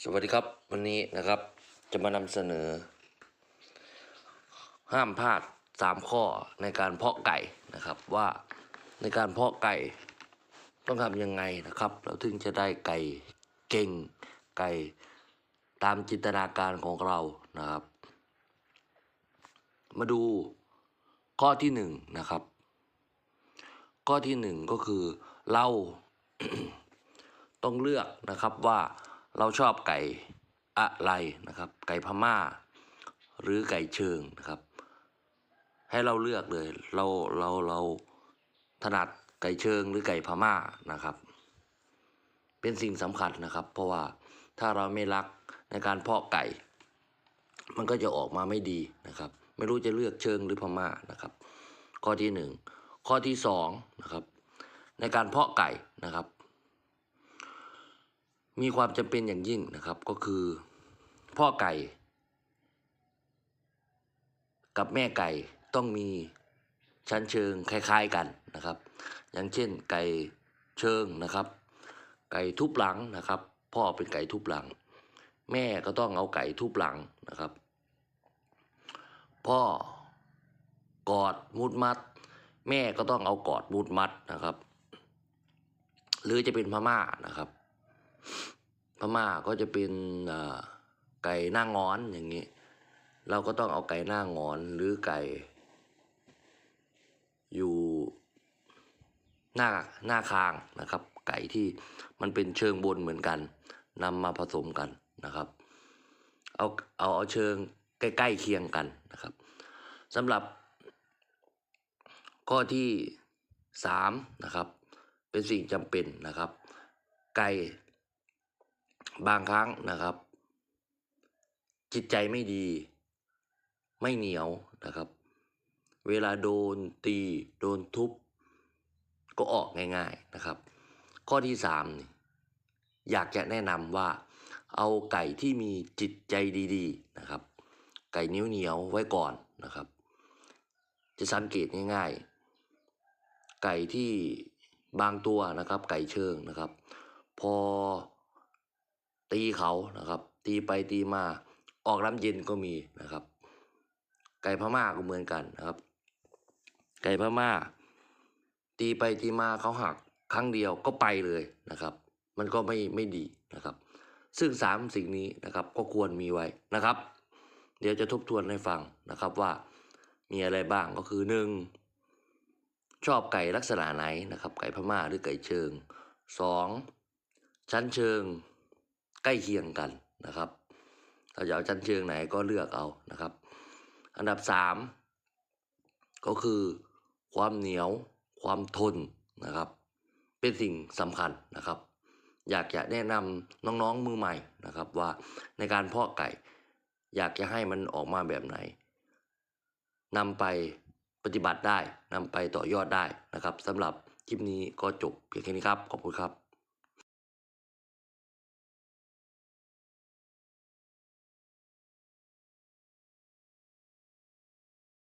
สวัสดีครับวันนี้นะครับจะมานำเสนอ ห้ามพลาดสามข้อในการเพาะไก่นะครับว่าในการเพาะไก่ต้องทำยังไงนะครับ เราถึงจะได้ไก่เก่งไก่ตามจินตนาการของเรานะครับ มาดูข้อที่หนึ่งนะครับ ข้อที่หนึ่งก็คือเราต้องเลือกนะครับว่า เราชอบไก่อะไรนะครับ ไก่พม่า หรือไก่เชิงนะครับ ให้เราเลือกเลย เราเราเราถนัดไก่เชิงหรือไก่พม่านะครับ เป็นสิ่งสำคัญนะครับ เพราะว่าถ้าเราไม่รักในการเพาะไก่ มันก็จะออกมาไม่ดีนะครับ ไม่รู้จะเลือกเชิงหรือพม่านะครับ ข้อที่หนึ่งข้อที่สองนะครับในการเพาะไก่นะครับ มีความจำเป็นอย่างยิ่งนะครับก็คือ พ่อไก่ กับแม่ไก่ต้องมีชั้นเชิงคล้ายๆกันนะครับ อย่างเช่นไก่เชิงนะครับ ไก่ทุบหลังนะครับ พ่อเป็นไก่ทุบหลัง แม่ก็ต้องเอาไก่ทุบหลังนะครับ พ่อกอดมุดมัด แม่ก็ต้องเอากอดมุดมัดนะครับ หรือจะเป็นพม่านะครับ ม่าก็จะเป็นไก่หน้างอนอย่างนี้ เราก็ต้องเอาไก่หน้างอนหรือไก่ อยู่หน้าหน้าคางนะครับ ไก่ที่มันเป็นเชิงบนเหมือนกันนำมาผสมกันนะครับ เอาเอาเอาเชิงใกล้ๆเคียงกันนะครับสำหรับข้อที่สามนะครับเป็นสิ่งจำเป็นนะครับ ไก่ บางครั้งนะครับ จิตใจไม่ดี ไม่เหนียวนะครับ เวลาโดนตี โดนทุบ ก็ออกง่ายๆนะครับ ข้อที่สามนี่อยากจะแนะนำว่า เอาไก่ที่มีจิตใจดีๆนะครับ ไก่นิ้วเหนียวไว้ก่อนนะครับ จะสังเกตง่ายๆ ไก่ที่บางตัวนะครับ ไก่เชิงนะครับ พอ ตีเขานะครับ ตีไปตีมาออกน้ำเย็นก็มีนะครับ ไก่พม่าก็เหมือนกันนะครับ ไก่พม่า ตีไปตีมาเขาหักครั้งเดียวก็ไปเลยนะครับ มันก็ไม่ไม่ดีนะครับ ซึ่งสามสิ่งนี้นะครับก็ควรมีไว้นะครับ เดี๋ยวจะทบทวนให้ฟังนะครับว่ามีอะไรบ้างก็คือหนึ่งชอบไก่ลักษณะไหนนะครับ ไก่พม่าหรือไก่เชิงสองชั้นเชิง ใกล้เคียงกันนะครับเราจะเอาชั้นเชิงไหนก็เลือกเอานะครับ อันดับสามก็คือความเหนียวความทนนะครับ เป็นสิ่งสำคัญนะครับ อยากจะแนะนำน้องๆมือใหม่นะครับว่าในการเพาะไก่ อยากจะให้มันออกมาแบบไหนนำไปปฏิบัติได้นำไปต่อยอดได้นะครับสำหรับคลิปนี้ก็จบเพียงแค่นี้ครับ ขอบคุณครับ